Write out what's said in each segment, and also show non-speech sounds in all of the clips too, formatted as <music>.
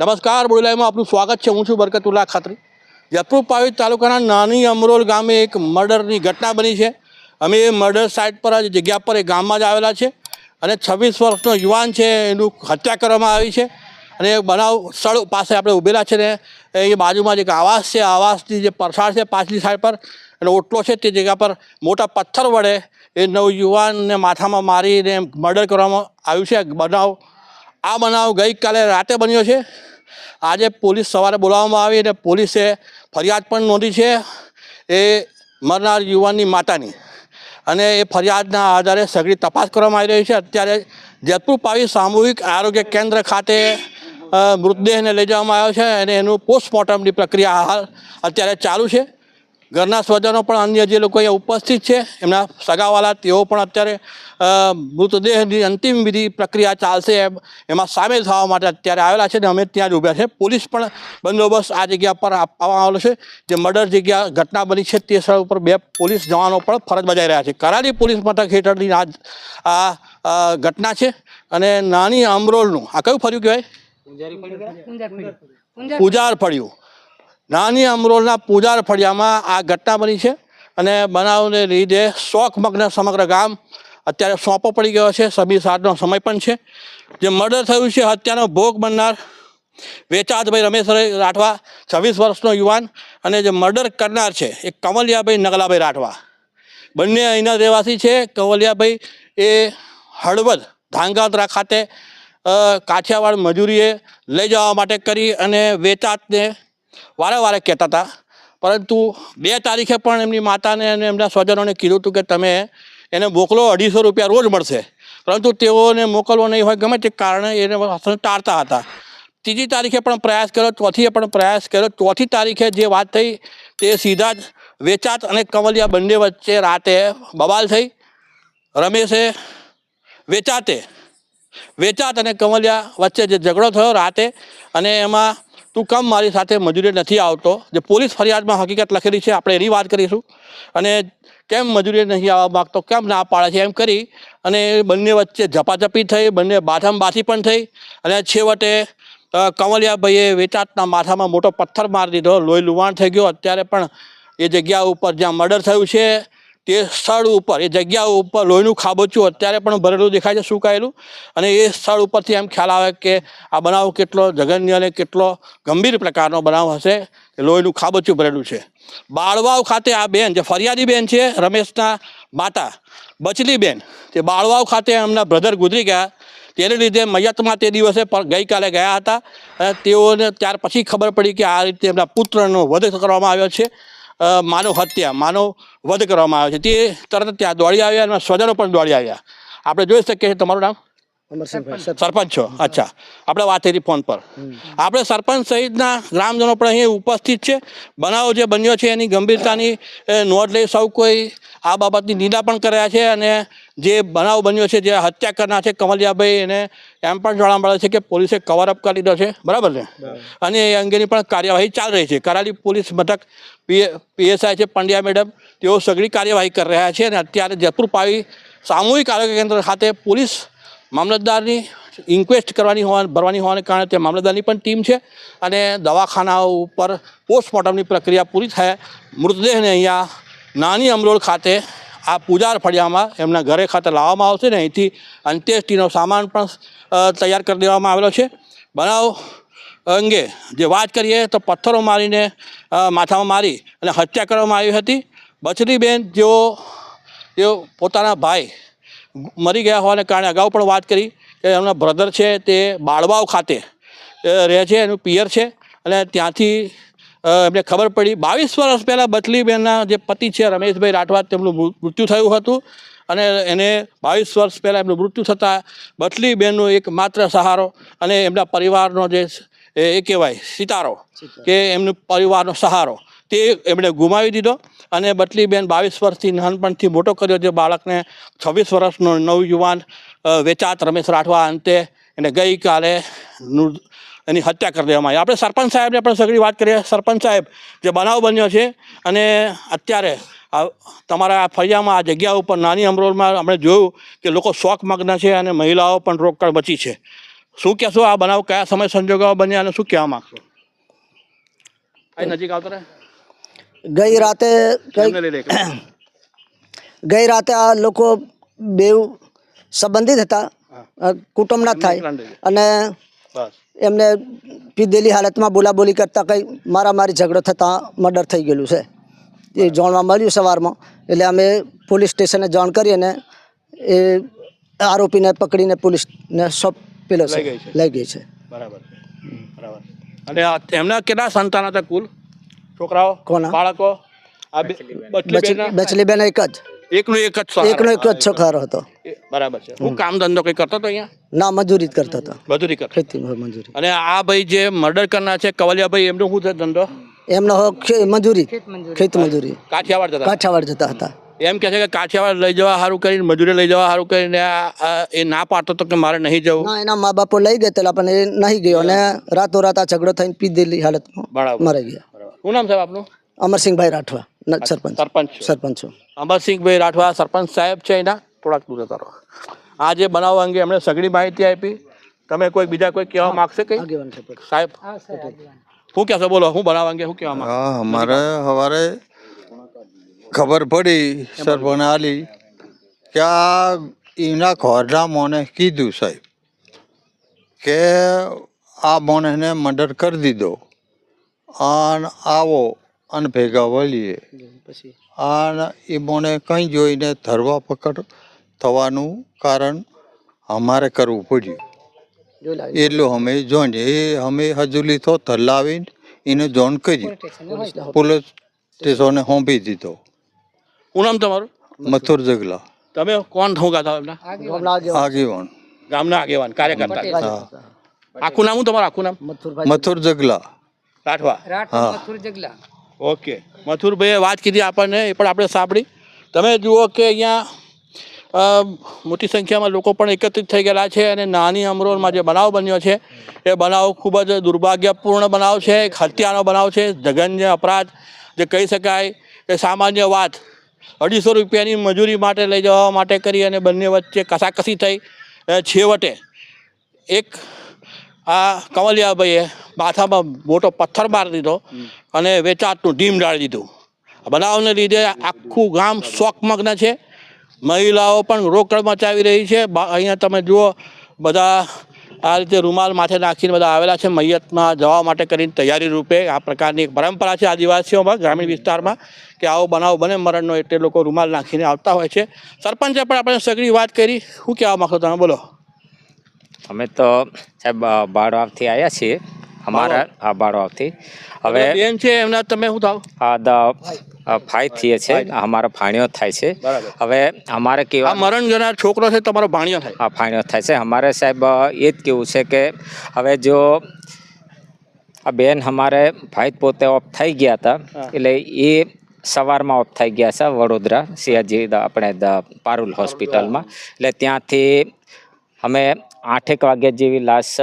નમસ્કાર બોલાઈમાં આપનું સ્વાગત છે. હું છું બરકતુલ્લા ખાતરી. જતપુર પાવી તાલુકાના નાની અમરોલ ગામે એક મર્ડરની ઘટના બની છે. અમે એ મર્ડર સાઇટ પર જ જગ્યા પર, એ ગામમાં જ આવેલા છે. અને છવ્વીસ વર્ષનો યુવાન છે, એનું હત્યા કરવામાં આવી છે. અને બનાવ સ્થળ પાસે આપણે ઊભેલા છે ને, એ બાજુમાં જે આવાસ છે. આવાસની જે પરસાળ છે, પાછલી સાઈડ પર એનો ઓટલો છે તે જગ્યા પર મોટા પથ્થર વડે એ નવયુવાનને માથામાં મારીને મર્ડર કરવામાં આવ્યું છે. બનાવ, આ બનાવ ગઈકાલે રાતે બન્યો છે. આજે પોલીસ સવારે બોલાવવામાં આવી અને પોલીસે ફરિયાદ પણ નોંધી છે, એ મરનાર યુવાનની માતાની. અને એ ફરિયાદના આધારે સઘળી તપાસ કરવામાં આવી રહી છે. અત્યારે જેતપુર પાવી સામૂહિક આરોગ્ય કેન્દ્ર ખાતે મૃતદેહને લઈ જવામાં આવ્યો છે અને એનું પોસ્ટમોર્ટમની પ્રક્રિયા હાલ અત્યારે ચાલુ છે. ઘરના સ્વજનો પણ અન્ય જે લોકો અહીંયા ઉપસ્થિત છે એમના સગાવાલા તેઓ પણ અત્યારે મૃતદેહની અંતિમ વિધિ પ્રક્રિયા ચાલશે એમ એમાં સામેલ થવા માટે અત્યારે આવેલા છે ને અમે ત્યાં જ ઊભા છે. પોલીસ પણ બંદોબસ્ત આ જગ્યા પર આપવામાં આવેલો છે જે મર્ડર જગ્યા ઘટના બની છે તે સ્થળ ઉપર બે પોલીસ જવાનો પણ ફરજ બજાવી રહ્યા છે. કરાડી પોલીસ મથક હેઠળની આ આ ઘટના છે અને નાની અમરોલનું આ કયું ફર્યું કહેવાય? પૂજાર ફળિયું નાની અમરોલના પૂજાર ફળિયામાં આ ઘટના બની છે અને બનાવને લીધે શોકમગ્ન સમગ્ર ગામ અત્યારે સોંપો પડી ગયો છે. સબી સાતનો સમય પણ છે. જે મર્ડર થયું છે, હત્યાનો ભોગ બનનાર વેચાતભાઈ રમેશભાઈ રાઠવા, છવ્વીસ વર્ષનો યુવાન અને જે મર્ડર કરનાર છે, એ કમલિયાભાઈ નગલાભાઈ રાઠવા. બંને અહીંના રહેવાસી છે. કંવલિયાભાઈ એ હળવદ ધાંગાધ્રા ખાતે કાઠિયાવાડ મજૂરીએ લઈ જવા માટે કરી અને વેચાતને વારે વારે કહેતા હતા. પરંતુ બે તારીખે પણ એમની માતાને અને એમના સ્વજનોને કીધું હતું કે તમે એને મોકલો, અઢીસો રૂપિયા રોજ મળશે. પરંતુ તેઓને મોકલવો નહીં હોય, ગમે તે કારણે એને ટાળતા હતા. ત્રીજી તારીખે પણ પ્રયાસ કર્યો, ચોથીએ પણ પ્રયાસ કર્યો. ચોથી તારીખે જે વાત થઈ, તે સીધા જ વેચાત અને કમલિયા બંને વચ્ચે રાતે બબાલ થઈ. રમેશે વેચાતે, વેચાત અને કમલિયા વચ્ચે જે ઝઘડો થયો રાતે અને એમાં તું કમ મારી સાથે મજૂરી નથી આવતો. જે પોલીસ ફરિયાદમાં હકીકત લખેલી છે, આપણે એની વાત કરીશું. અને કેમ મજૂરી નહીં આવવા માગતો, કેમ ના પાડે છે, એમ કરી અને બંને વચ્ચે ઝપાઝપી થઈ, બંને બાથામ બાથી પણ થઈ અને છેવટે કંવલિયાભાઈએ વેચાતના માથામાં મોટો પથ્થર મારી દીધો, લોહી લુવાણ થઈ ગયો. અત્યારે પણ એ જગ્યા ઉપર જ્યાં મર્ડર થયું છે તે સ્થળ ઉપર, એ જગ્યા ઉપર લોહીનું ખાબોચું અત્યારે પણ ભરેલું દેખાય છે, સુકાયેલું. અને એ સ્થળ ઉપરથી એમ ખ્યાલ આવે કે આ બનાવ કેટલો જઘન્ય અને કેટલો ગંભીર પ્રકારનો બનાવ હશે કે લોહીનું ખાબોચું ભરેલું છે. બાળવાવ ખાતે આ બેન, જે ફરિયાદી બેન છે, રમેશના માતા, બચલી બેન, તે બાળવાવ ખાતે એમના બ્રધર ગુજરી ગયા. તેને લીધે મૈયતમાં તે દિવસે પણ ગઈકાલે ગયા હતા. અને તેઓને ત્યાર પછી ખબર પડી કે આ રીતે એમના પુત્રનો વધ કરવામાં આવ્યો છે. માનવ હત્યા, માનવ વધ કરવામાં આવ્યો છે. તે તરત ત્યાં દોડી આવ્યા અને સ્વજનો પણ દોડી આવ્યા. આપણે જોઈ શકીએ છીએ તમારું નામ? સરપંચ. છો અચ્છા. આપણે વાત કરી ફોન પર. આપણે સરપંચ સહિતના ગ્રામજનો પણ અહીં ઉપસ્થિત છે. બનાવ જે બન્યો છે એની ગંભીરતાની એ, નોંધ લઈ સૌ કોઈ આ બાબતની નિંદા પણ કર્યા છે અને જે બનાવ બન્યો છે જે હત્યા કરનાર છે કમલિયાભાઈ એને એમ પણ જાણવા મળે છે કે પોલીસે કવર અપ કરી દીધો છે. બરાબર ને અને એ અંગેની પણ કાર્યવાહી ચાલી રહી છે. કરાલી પોલીસ મથક પીએસઆઈ છે પંડ્યા મેડમ તેઓ સઘળી કાર્યવાહી કરી રહ્યા છે અને અત્યારે જયપુર પાવી સામૂહિક આરોગ્ય કેન્દ્ર ખાતે પોલીસ મામલતદારની ઇન્ક્વેસ્ટ કરવાની હોવા ભરવાની હોવાને કારણે તે મામલતદારની પણ ટીમ છે અને દવાખાનાઓ ઉપર પોસ્ટમોર્ટમની પ્રક્રિયા પૂરી થાય. મૃતદેહને અહીંયા નાની અમરોળ ખાતે આ પૂજાર ફળિયામાં એમના ઘરે ખાતે લાવવામાં આવશે ને અહીંથી અંત્યેષ્ટિનો સામાન પણ તૈયાર કરી દેવામાં આવેલો છે. બનાવ અંગે જે વાત કરીએ તો પથ્થરો મારીને માથામાં મારી અને હત્યા કરવામાં આવી હતી. બછરીબેન જેઓ તેઓ પોતાના ભાઈ મરી ગયા હોવાને કારણે અગાઉ પણ વાત કરી કે એમના બ્રધર છે તે બાળવાવ ખાતે રહે છે એનું પિયર છે અને ત્યાંથી એમને ખબર પડી. બાવીસ વર્ષ પહેલાં બચલીબેનના જે પતિ છે રમેશભાઈ રાઠવા તેમનું મૃત્યુ થયું હતું અને એને બાવીસ વર્ષ પહેલાં એમનું મૃત્યુ થતાં બચલીબેનનો એક માત્ર સહારો અને એમના પરિવારનો જે એ કહેવાય સિતારો. કે એમનો પરિવારનો સહારો. તે એમણે ગુમાવી દીધો અને બટલીબેન બાવીસ વર્ષથી નાનપણથી મોટો કર્યો જે બાળકને છવ્વીસ વર્ષનો નવયુવાન વેચાત રમેશ રાઠવા અંતે એને ગઈકાલે એની હત્યા કરી દેવામાં આવી. આપણે સરપંચ સાહેબને પણ સગળી વાત કરીએ. સરપંચ સાહેબ જે બનાવ બન્યો છે અને અત્યારે તમારા આ ફળિયામાં આ જગ્યા ઉપર નાની અમરોલમાં આપણે જોયું કે લોકો શોખમગ્ન છે અને મહિલાઓ પણ રોકડ બચી છે. શું કહેશો? આ બનાવ કયા સમય સંજોગો બન્યા અને શું કહેવા માગશો? નજીક આવતો રહે? ગઈ રાતે. <clears throat> ગઈ રાતે આ લોકો બેવ સંબંધિત હતા. કુટુંબના થાય. અને એમને પીધેલી હાલતમાં બોલાબોલી કરતા કંઈ મારામારી ઝઘડો થતાં મર્ડર થઈ ગયેલું છે. એ જાણવા મળ્યું સવારમાં. એટલે અમે પોલીસ સ્ટેશને જાણ કરી અને એ આરોપીને પકડીને પોલીસને લઈ ગઈ છે. લઈ ગઈ છે. બરાબર. બરાબર. અને એમના કેટલા સંતાન હતા કુલ? છોકરાઓ કોના? બાળકો આ બચલી બેન. એક જ. એકનો એક જ સહારો. એકનો એક જ છોકરો હતો. બરાબર છે. હું કામ ધંધો કઈ કરતો હતો અહીંયા? ના મજૂરી જ કરતો હતો. મજૂરી કરતો. ખેતી મજૂરી. અને આ ભાઈ જે મર્ડર કરનાર છે કવલિયાભાઈ એમનો શું છે ધંધો? એમનો મજૂરી. ખેત મજૂરી. કાઠિયાવાડ જતા કાઠિયાવાડ જતા હતા. એમ કહે છે કે કાઠિયાવાડ લઈ જવા સારું કરીને મજૂરી લઈ જવા સારું કરીને એ ના પાડતો તો કે મારે નહીં જવું. ના એના મા બાપો લઈ ગયા પણ એ નહીં ગયો અને રાતો રાત આ ઝઘડો થઈને પીધેલી હાલતમાં મરાઈ મરી ગયા. શું નામ સાહેબ આપનું? અમરસિંહભાઈ રાઠવા. ન- સરપંચ. સરપંચ સરપંચ અમરસિંહભાઈ રાઠવા સરપંચ સાહેબ છે એના થોડાક દૂર જતા આ જે બનાવ અંગે એમણે સઘળી માહિતી આપી. તમે કોઈ બીજા કોઈ કહેવા માગશે કંઈ? સાહેબ. શું કહેશો? બોલો હું બનાવ અંગે શું કહેવા માંગો? અમારે સવારે ખબર પડી સરપંચ આલી કે આ એના ઘરના મોને કીધું સાહેબ કે આ મોને મર્ડર કરી દીધો. અને આવો અને ભેગા વળીએ. પછી? અને એ મોને કંઈ જોઈને ધરવા પકડ થવાનું કારણ અમારે કરવું પડ્યું. એટલું અમે જોઈને એ અમે હજુલી તો ધલાવીને એને જોન કરી પોલીસ સ્ટેશને સોંપી દીધો. શું નામ તમારું? મથુર જગલા. તમે કોણ ઠોકા એમના? આગેવાન. ગામના આગેવાન કાર્યકર્તા. આખું નામ હું તમારું? આખું નામ? મથુર જગલા. રાઠવા. જગલા. ઓકે. મથુરભાઈએ વાત કીધી આપણને એ પણ આપણે સાંભળી. તમે જુઓ કે અહીંયા મોટી સંખ્યામાં લોકો પણ એકત્રિત થઈ ગયેલા છે અને નાની અમરોલમાં જે બનાવ બન્યો છે એ બનાવ ખૂબ જ દુર્ભાગ્યપૂર્ણ બનાવ છે એક હત્યાનો બનાવ છે જઘન્ય અપરાધ જે કહી શકાય એ સામાન્ય વાત. અઢીસો રૂપિયાની મજૂરી માટે લઈ જવા માટે કરી અને બંને વચ્ચે કસાકસી થઈ. છેવટે એક આ કમલિયાભાઈએ માથામાં મોટો પથ્થર મારી દીધો અને વેચાતનું ઢીમ ડાળી દીધું. બનાવને લીધે આખું ગામ શોકમગ્ન છે. મહિલાઓ પણ રોકડ મચાવી રહી છે. અહીંયા તમે જુઓ બધા આ રીતે રૂમાલ માથે નાખીને બધા આવેલા છે. મૈયતમાં જવા માટે કરીને તૈયારી રૂપે આ પ્રકારની એક પરંપરા છે આદિવાસીઓમાં ગ્રામીણ વિસ્તારમાં કે આવો બનાવ બને મરણનો એટલે લોકો રૂમાલ નાખીને આવતા હોય છે. સરપંચે પણ આપણે સગળી વાત કરી. શું કહેવા માગો તમે? બોલો. અમે તો સાહેબ બાળવાથી આવ્યા છીએ. અમારા આ બાળવાવથી હવે બેન છે એમના તમે શું થાવ? આ દ ફાઈ થઈએ છે અમારો ફાણ્યો થાય છે. હવે અમારે કેવા મરણ જનાર છોકરો છે તમારો ભાણિયો થાય. આ ફાણ્યો થાય છે. અમારે સાહેબ એ જ કેવું છે કે હવે જો આ બેન અમારે ભાઈ પોતે ઓફ થઈ ગયા હતા એટલે એ સવારમાં ઓફ થઈ ગયા છે વડોદરા સિયાજી આપણે પારુલ હોસ્પિટલમાં એટલે ત્યાંથી અમે આઠેક વાગ્યા જેવી લાશ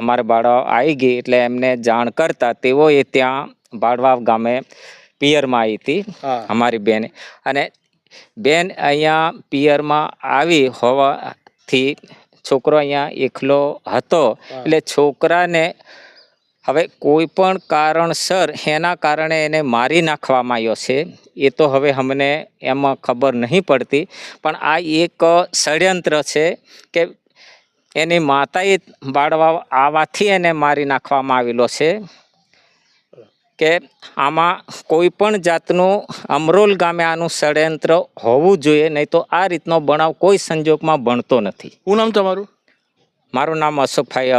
અમારા બાળા આવી ગઈ એટલે એમને જાણ કરતા તેઓએ ત્યાં બાળવા ગામે પિયરમાં આવી હતી અમારી બેન. અને બેન અહીંયા પિયરમાં આવી હોવાથી છોકરો અહીંયા એકલો હતો. એટલે છોકરાને હવે કોઈ પણ કારણસર એના કારણે એને મારી નાખવામાં આવ્યો છે. એ તો હવે અમને એમાં ખબર નહીં પડતી. પણ આ એક ષડયંત્ર છે કે એની માતાએ બાળવા આવવાથી એને મારી નાખવામાં આવેલો છે કે આમાં કોઈ પણ જાતનું અમરોલ ગામે આનું ષડયંત્ર હોવું જોઈએ નહીં તો આ રીતનો બનાવ કોઈ સંજોગમાં બનતો નથી. શું નામ તમારું? મારું નામ અશોકભાઈ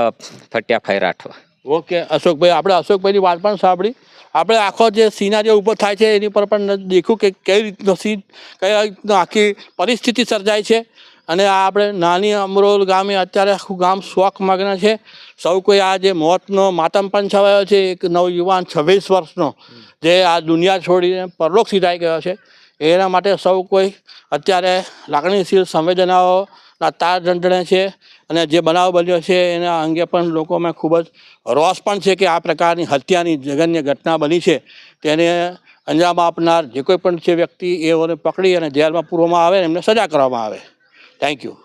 ફટિયાભાઈ રાઠવા. ઓકે અશોકભાઈ આપણે અશોકભાઈની વાત પણ સાંભળી. આપણે આખો જે સિનારીઓ ઊભો થાય છે એની પર પણ દેખ્યું કે કઈ રીતનો સીન કઈ રીતનો આખી પરિસ્થિતિ સર્જાય છે. અને આ આપણે નાની અમરોલ ગામે અત્યારે આખું ગામ શોકમગ્ન છે. સૌ કોઈ આ જે મોતનો માતમ પણ છવાયો છે, એક નવયુવાન છવ્વીસ વર્ષનો, જે આ દુનિયા છોડીને પરલોક સીધાઈ ગયો છે. એના માટે સૌ કોઈ અત્યારે લાગણીશીલ સંવેદનાઓના તાર જંટણે છે અને જે બનાવ બન્યો છે એના અંગે પણ લોકોમાં ખૂબ જ રોષ પણ છે કે આ પ્રકારની હત્યાની જઘન્ય ઘટના બની છે. તેને અંજામ આપનાર જે કોઈ પણ છે વ્યક્તિ એઓને પકડી અને જેલમાં પૂરવામાં આવે એમને સજા કરવામાં આવે. Thank you.